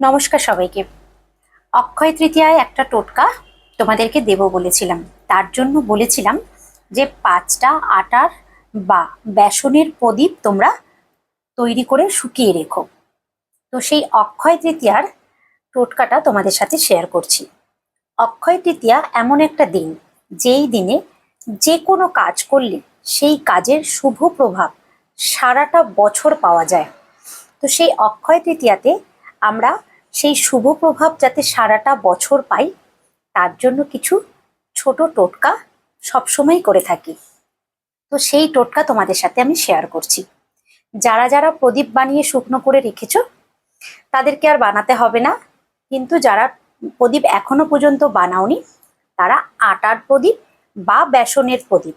নমস্কার সবাইকে। অক্ষয় তৃতীয়ায় একটা টোটকা তোমাদেরকে দেব বলেছিলাম। তার জন্য বলেছিলাম যে পাঁচটা আটার বা বেসনের প্রদীপ তোমরা তৈরি করে শুকিয়ে রেখো। তো সেই অক্ষয় তৃতীয়ার টোটকাটা তোমাদের সাথে শেয়ার করছি। অক্ষয় তৃতীয়া এমন একটা দিন, যেই দিনে যে কোনো কাজ করলে সেই কাজের শুভ প্রভাব সারাটা বছর পাওয়া যায়। তো সেই অক্ষয় তৃতীয়াতে আমরা সেই শুভ প্রভাব যাতে সারাটা বছর পাই, তার জন্য কিছু ছোট টোটকা সবসময় করে থাকি। তো সেই টোটকা তোমাদের সাথে আমি শেয়ার করছি। যারা যারা প্রদীপ বানিয়ে শুকনো করে রেখেছ, তাদেরকে আর বানাতে হবে না। কিন্তু যারা প্রদীপ এখনও পর্যন্ত বানাওনি, তারা আটার প্রদীপ বা বেসনের প্রদীপ,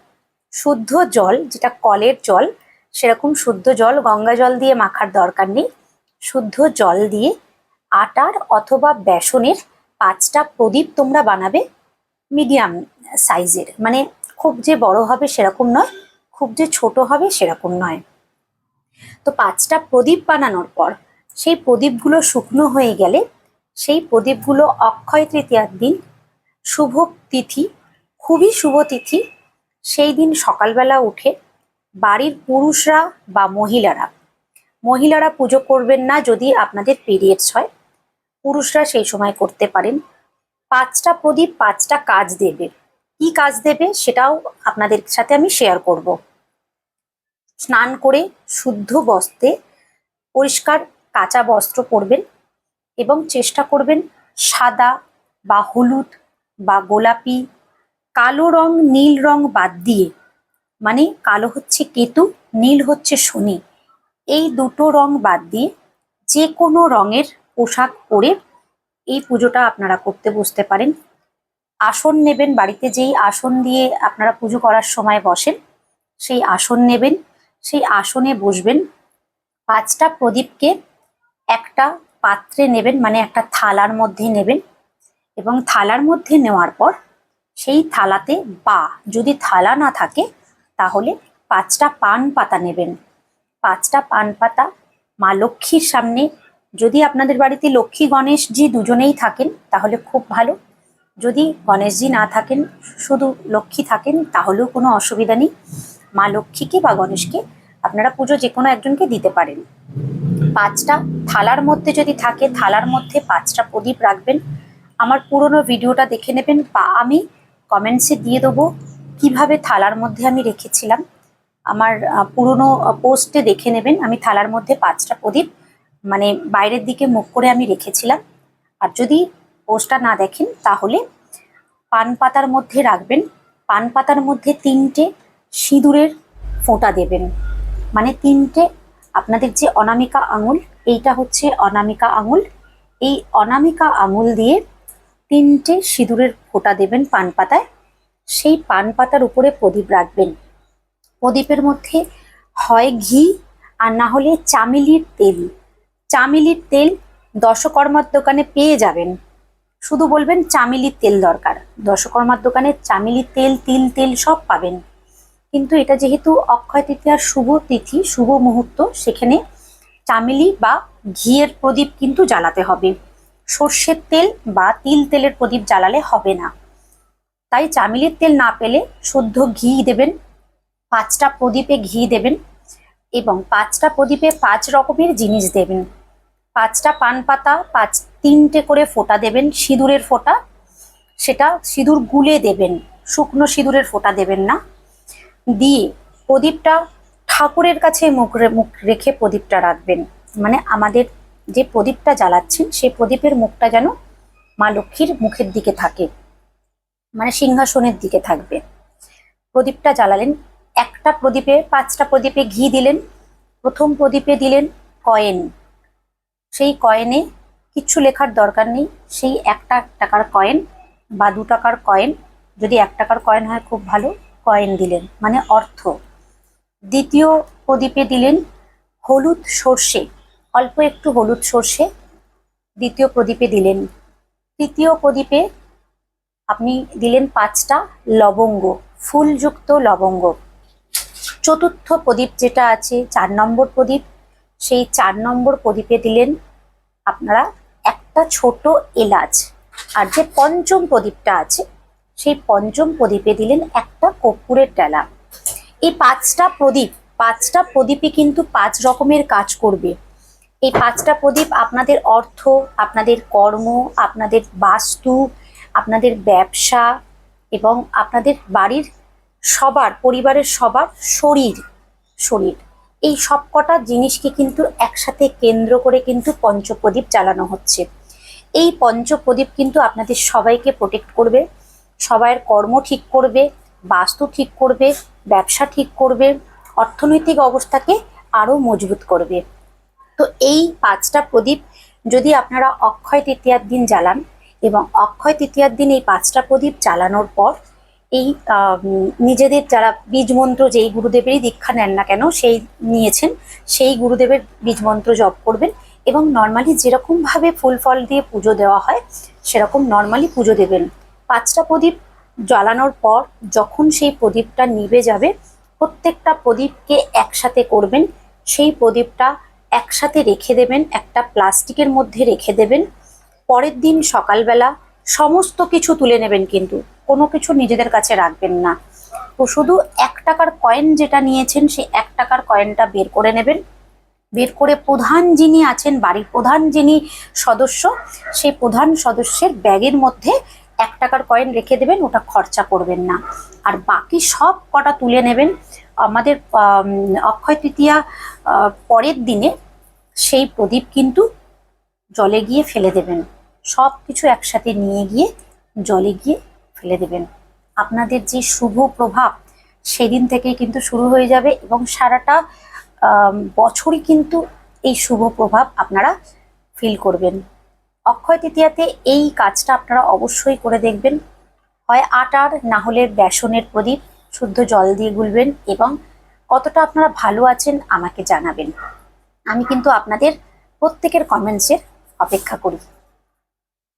শুদ্ধ জল, যেটা কলের জল, সেরকম শুদ্ধ জল, গঙ্গা জল দিয়ে মাখার দরকার নেই। শুদ্ধ জল দিয়ে আটার অথবা বেসনের পাঁচটা প্রদীপ তোমরা বানাবে মিডিয়াম সাইজের। মানে খুব যে বড় হবে সেরকম নয়, খুব যে ছোট হবে সেরকম নয়। তো পাঁচটা প্রদীপ বানানোর পর সেই প্রদীপগুলো শুকনো হয়ে গেলে সেই প্রদীপগুলো অক্ষয় তৃতীয়ার দিন শুভ তিথি, খুবই শুভ তিথি। সেই দিন সকালবেলা উঠে বাড়ির পুরুষরা বা মহিলারা মহিলারা পুজো করবেন না যদি আপনাদের পিরিয়ডস হয়। পুরুষরা সেই সময় করতে পারেন। পাঁচটা প্রদীপ পাঁচটা কাজ দেবে। কি কাজ দেবে সেটাও আপনাদের সাথে আমি শেয়ার করব। স্নান করে শুদ্ধ বস্ত্রে পরিষ্কার কাঁচা বস্ত্র পরবেন এবং চেষ্টা করবেন সাদা বা হলুদ বা গোলাপি, কালো রং, নীল রং বাদ দিয়ে মানে কালো হচ্ছে কেতু, নীল হচ্ছে শনি এই দুটো রং বাদ দিয়ে যে কোনো রঙের পোশাক পরে এই পুজোটা আপনারা করতে বসতে পারেন। আসন নেবেন, বাড়িতে যেই আসন দিয়ে আপনারা পুজো করার সময় বসেন, সেই আসন নেবেন, সেই আসনে বসবেন। পাঁচটা প্রদীপকে একটা পাত্রে নেবেন মানে একটা থালার মধ্যে নেবেন এবং থালার মধ্যে নেওয়ার পর সেই থালাতে বা যদি থালা না থাকে তাহলে পাঁচটা পান পাতা নেবেন। পাঁচটা পান পাতা মা লক্ষ্মীর সামনে। যদি আপনাদের বাড়িতে লক্ষ্মী, গণেশজি দুজনেই থাকেন, তাহলে খুব ভালো। যদি গণেশজি না থাকেন, শুধু লক্ষ্মী থাকেন, তাহলেও কোনো অসুবিধা নেই। মা লক্ষ্মীকে বা গণেশকে আপনারা পুজো যে কোনো একজনকে দিতে পারেন। পাঁচটা থালার মধ্যে যদি থাকে, থালার মধ্যে পাঁচটা প্রদীপ রাখবেন। আমার পুরনো ভিডিওটা দেখে নেবেন বা আমি কমেন্টসে দিয়ে দেবো কীভাবে থালার মধ্যে আমি রেখেছিলাম। আমার পুরনো পোস্টে দেখে নেবেন। আমি থালার মধ্যে পাঁচটা প্রদীপ মানে বাইরের দিকে মুখ করে আমি রেখেছিলাম। আর যদি পোস্টটা না দেখেন, তাহলে পান পাতার মধ্যে রাখবেন। পান পাতার মধ্যে তিনটে সিঁদুরের ফোঁটা দেবেন। মানে তিনটে, আপনাদের যে অনামিকা আঙুল, এইটা হচ্ছে অনামিকা আঙুল। এই অনামিকা আঙুল দিয়ে তিনটে সিঁদুরের ফোঁটা দেবেন পান পাতায়। সেই পান পাতার উপরে প্রদীপ রাখবেন। প্রদীপের মধ্যে হয় ঘি আর না হলে চামেলির তেল। চামেলির তেল দশকর্মার দোকানে পেয়ে যাবেন। শুধু বলবেন চামেলির তেল দরকার। দশকর্মার দোকানে চামেলির তেল, তিল তেল সব পাবেন। কিন্তু এটা যেহেতু অক্ষয় তৃতীয়ার শুভ তিথি, শুভ মুহূর্ত, সেখানে চামেলি বা ঘিয়ের প্রদীপ কিন্তু জ্বালাতে হবে। সর্ষের তেল বা তিল তেলের প্রদীপ জ্বালালে হবে না। তাই চামেলির তেল না পেলে শুদ্ধ ঘি দেবেন পাঁচটা প্রদীপে ঘি দেবেন এবং পাঁচটা প্রদীপে পাঁচ রকমের জিনিস দেবেন। পাঁচটা পান পাতা, পাঁচ, তিনটে করে ফোঁটা দেবেন সিঁদুরের ফোঁটা। সেটা সিঁদুর গুলে দেবেন, শুকনো সিঁদুরের ফোঁটা দেবেন না। দিয়ে প্রদীপটা ঠাকুরের কাছে মুখ মুখ রেখে প্রদীপটা রাখবেন। মানে আমাদের যে প্রদীপটা জ্বালাচ্ছেন, সেই প্রদীপের মুখটা যেন মা লক্ষ্মীর মুখের দিকে থাকে মানে সিংহাসনের দিকে থাকবে। প্রদীপটা জ্বালালেন একটা প্রদীপে, পাঁচটা প্রদীপে ঘি দিলেন, প্রথম প্রদীপে দিলেন কয়েন। সেই কয়েনে কিচ্ছু লেখার দরকার নেই, সেই একটা টাকার কয়েন বা দু টাকার কয়েন, যদি এক টাকার কয়েন হয় খুব ভালো, কয়েন দিলেন মানে অর্থ। দ্বিতীয় প্রদীপে দিলেন হলুদ সর্ষে, অল্প একটু হলুদ সর্ষে, দ্বিতীয় প্রদীপে দিলেন। তৃতীয় প্রদীপে আপনি দিলেন পাঁচটা লবঙ্গ, ফুলযুক্ত লবঙ্গ। চতুর্থ প্রদীপ যেটা আছে, চার নম্বর প্রদীপ, সেই চার নম্বর প্রদীপে দিলেন আপনারা একটা ছোট এলাচ। আর যে পঞ্চম প্রদীপটা আছে, সেই পঞ্চম প্রদীপে দিলেন একটা কর্পূরের ডালা। এই পাঁচটা প্রদীপ, পাঁচটা প্রদীপই কিন্তু পাঁচ রকমের কাজ করবে। এই পাঁচটা প্রদীপ আপনাদের অর্থ, আপনাদের কর্ম, আপনাদের বাস্তু, আপনাদের ব্যবসা এবং আপনাদের বাড়ির সবার, পরিবারের সবার শরীর শরীর। এই সব কটা জিনিসকে কিন্তু একসাথে কেন্দ্র করে কিন্তু পঞ্চপ্রদীপ জ্বালানো হচ্ছে। এই পঞ্চপ্রদীপ কিন্তু আপনাদের সবাইকে প্রোটেক্ট করবে, সবাইয়ের কর্ম ঠিক করবে, বাস্তু ঠিক করবে, ব্যবসা ঠিক করবে, অর্থনৈতিক অবস্থাকে আরও মজবুত করবে। তো এই পাঁচটা প্রদীপ যদি আপনারা অক্ষয় তৃতীয়ার দিন জ্বালান এবং অক্ষয় তৃতীয়ার দিন এই পাঁচটা প্রদীপ জ্বালানোর পর এই নিজেদের যারা বীজ মন্ত্র যেই গুরুদেবেরই দীক্ষা নেন না কেন, সেই নিয়েছেন, সেই গুরুদেবের বীজ মন্ত্র জপ করবেন এবং নর্মালি যেরকমভাবে ফুল ফল দিয়ে পুজো দেওয়া হয়, সেরকম নর্মালি পুজো দেবেন। পাঁচটা প্রদীপ জ্বালানোর পর যখন সেই প্রদীপটা নিভে যাবে, প্রত্যেকটা প্রদীপকে একসাথে করবেন, সেই প্রদীপটা একসাথে রেখে দেবেন, একটা প্লাস্টিকের মধ্যে রেখে দেবেন। পরের দিন সকালবেলা সমস্ত কিছু তুলে নেবেন কিন্তু। কোনো কিছু নিজেদের কাছে রাখবেন না। তো শুধু এক টাকার কয়েন যেটা নিয়েছেন সেই এক টাকার কয়েনটা বের করে নেবেন। বের করে প্রধান যিনি আছেন, বাড়ির প্রধান যিনি সদস্য, সেই প্রধান সদস্যের ব্যাগের মধ্যে এক টাকার কয়েন রেখে দেবেন, ওটা খরচা করবেন না। আর বাকি সব কটা তুলে নেবেন। আমাদের অক্ষয় তৃতীয়া পরের দিনে সেই প্রদীপ কিন্তু জলে গিয়ে ফেলে দেবেন। সব কিছু একসাথে নিয়ে গিয়ে জলে গিয়ে ফেলে দেবেন। আপনাদের যে শুভ প্রভাব, সেদিন থেকে কিন্তু শুরু হয়ে যাবে এবং সারাটা বছরই কিন্তু এই শুভ প্রভাব আপনারা ফিল করবেন। অক্ষয় তৃতীয়াতে এই কাজটা আপনারা অবশ্যই করে দেখবেন। হয় আটার, না হলে বেসনের প্রদীপ, শুদ্ধ জল দিয়ে গুলবেন এবং কতটা আপনারা ভালো আছেন আমাকে জানাবেন। আমি কিন্তু আপনাদের প্রত্যেকের কমেন্টসের অপেক্ষা করি।